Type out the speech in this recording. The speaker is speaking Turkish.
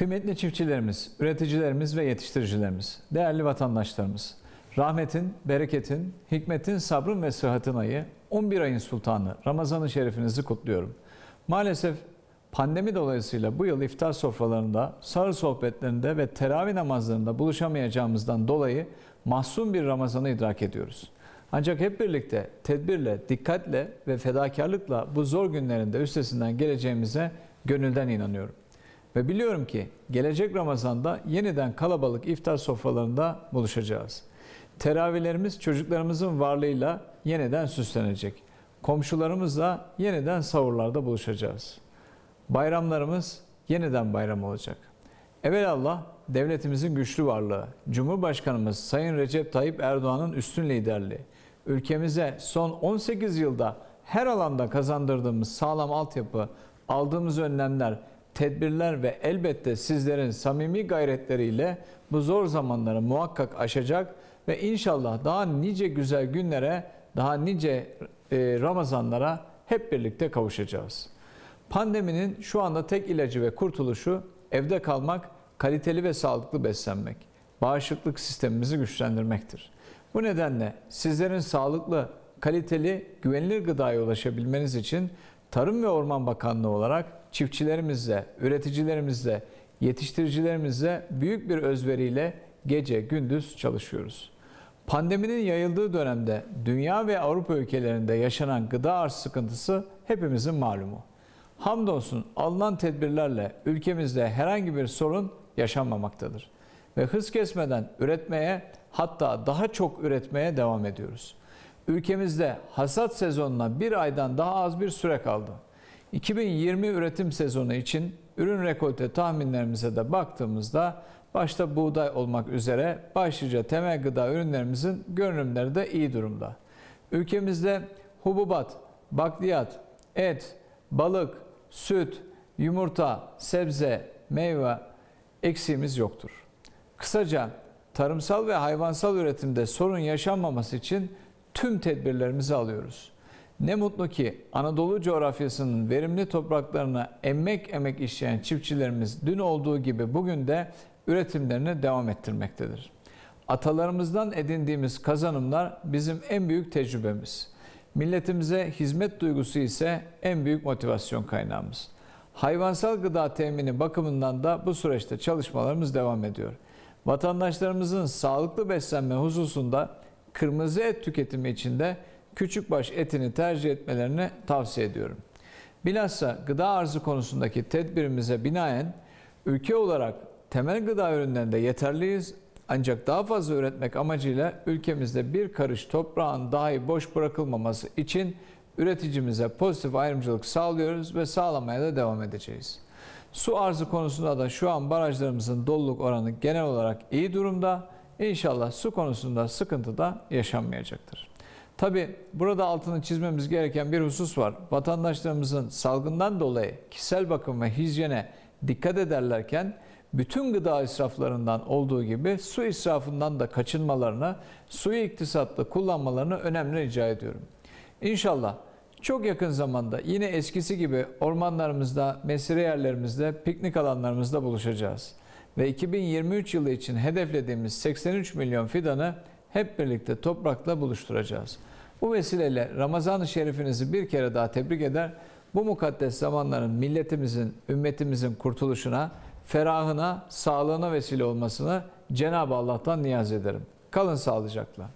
Kıymetli çiftçilerimiz, üreticilerimiz ve yetiştiricilerimiz, değerli vatandaşlarımız, rahmetin, bereketin, hikmetin, sabrın ve sıhhatin ayı 11 ayın sultanı Ramazan-ı Şerifinizi kutluyorum. Maalesef pandemi dolayısıyla bu yıl iftar sofralarında, sahur sohbetlerinde ve teravih namazlarında buluşamayacağımızdan dolayı mahzun bir Ramazan'ı idrak ediyoruz. Ancak hep birlikte tedbirle, dikkatle ve fedakarlıkla bu zor günlerinde üstesinden geleceğimize gönülden inanıyorum. Ve biliyorum ki gelecek Ramazan'da yeniden kalabalık iftar sofralarında buluşacağız. Teravihlerimiz çocuklarımızın varlığıyla yeniden süslenecek. Komşularımızla yeniden sahurlarda buluşacağız. Bayramlarımız yeniden bayram olacak. Evelallah devletimizin güçlü varlığı, Cumhurbaşkanımız Sayın Recep Tayyip Erdoğan'ın üstün liderliği, ülkemize son 18 yılda her alanda kazandırdığımız sağlam altyapı, aldığımız önlemler, tedbirler ve elbette sizlerin samimi gayretleriyle bu zor zamanları muhakkak aşacak ve inşallah daha nice güzel günlere, daha nice e, Ramazanlara hep birlikte kavuşacağız. Pandeminin şu anda tek ilacı ve kurtuluşu evde kalmak, kaliteli ve sağlıklı beslenmek, bağışıklık sistemimizi güçlendirmektir. Bu nedenle sizlerin sağlıklı, kaliteli, güvenilir gıdaya ulaşabilmeniz için Tarım ve Orman Bakanlığı olarak çiftçilerimizle, üreticilerimizle, yetiştiricilerimizle büyük bir özveriyle gece gündüz çalışıyoruz. Pandeminin yayıldığı dönemde dünya ve Avrupa ülkelerinde yaşanan gıda arz sıkıntısı hepimizin malumu. Hamdolsun alınan tedbirlerle ülkemizde herhangi bir sorun yaşanmamaktadır. Ve hız kesmeden üretmeye hatta daha çok üretmeye devam ediyoruz. Ülkemizde hasat sezonuna bir aydan daha az bir süre kaldı. 2020 üretim sezonu için ürün rekolte tahminlerimize de baktığımızda başta buğday olmak üzere başlıca temel gıda ürünlerimizin görünümleri de iyi durumda. Ülkemizde hububat, bakliyat, et, balık, süt, yumurta, sebze, meyve eksiğimiz yoktur. Kısaca tarımsal ve hayvansal üretimde sorun yaşanmaması için tüm tedbirlerimizi alıyoruz. Ne mutlu ki Anadolu coğrafyasının verimli topraklarına emek emek işleyen çiftçilerimiz dün olduğu gibi bugün de üretimlerini devam ettirmektedir. Atalarımızdan edindiğimiz kazanımlar bizim en büyük tecrübemiz. Milletimize hizmet duygusu ise en büyük motivasyon kaynağımız. Hayvansal gıda temini bakımından da bu süreçte çalışmalarımız devam ediyor. Vatandaşlarımızın sağlıklı beslenme hususunda kırmızı et tüketimi için de küçükbaş etini tercih etmelerini tavsiye ediyorum. Bilhassa gıda arzı konusundaki tedbirimize binaen ülke olarak temel gıda ürünlerinde yeterliyiz ancak daha fazla üretmek amacıyla ülkemizde bir karış toprağın dahi boş bırakılmaması için üreticimize pozitif ayrımcılık sağlıyoruz ve sağlamaya da devam edeceğiz. Su arzı konusunda da şu an barajlarımızın doluluk oranı genel olarak iyi durumda. İnşallah su konusunda sıkıntı da yaşanmayacaktır. Tabi burada altını çizmemiz gereken bir husus var. Vatandaşlarımızın salgından dolayı kişisel bakım ve hijyene dikkat ederlerken bütün gıda israflarından olduğu gibi su israfından da kaçınmalarını, suyu iktisatlı kullanmalarını önemli rica ediyorum. İnşallah çok yakın zamanda yine eskisi gibi ormanlarımızda, mesire yerlerimizde, piknik alanlarımızda buluşacağız. Ve 2023 yılı için hedeflediğimiz 83 milyon fidanı hep birlikte toprakla buluşturacağız. Bu vesileyle Ramazan-ı Şerifinizi bir kere daha tebrik eder. Bu mukaddes zamanların milletimizin, ümmetimizin kurtuluşuna, ferahına, sağlığına vesile olmasını Cenab-ı Allah'tan niyaz ederim. Kalın sağlıcakla.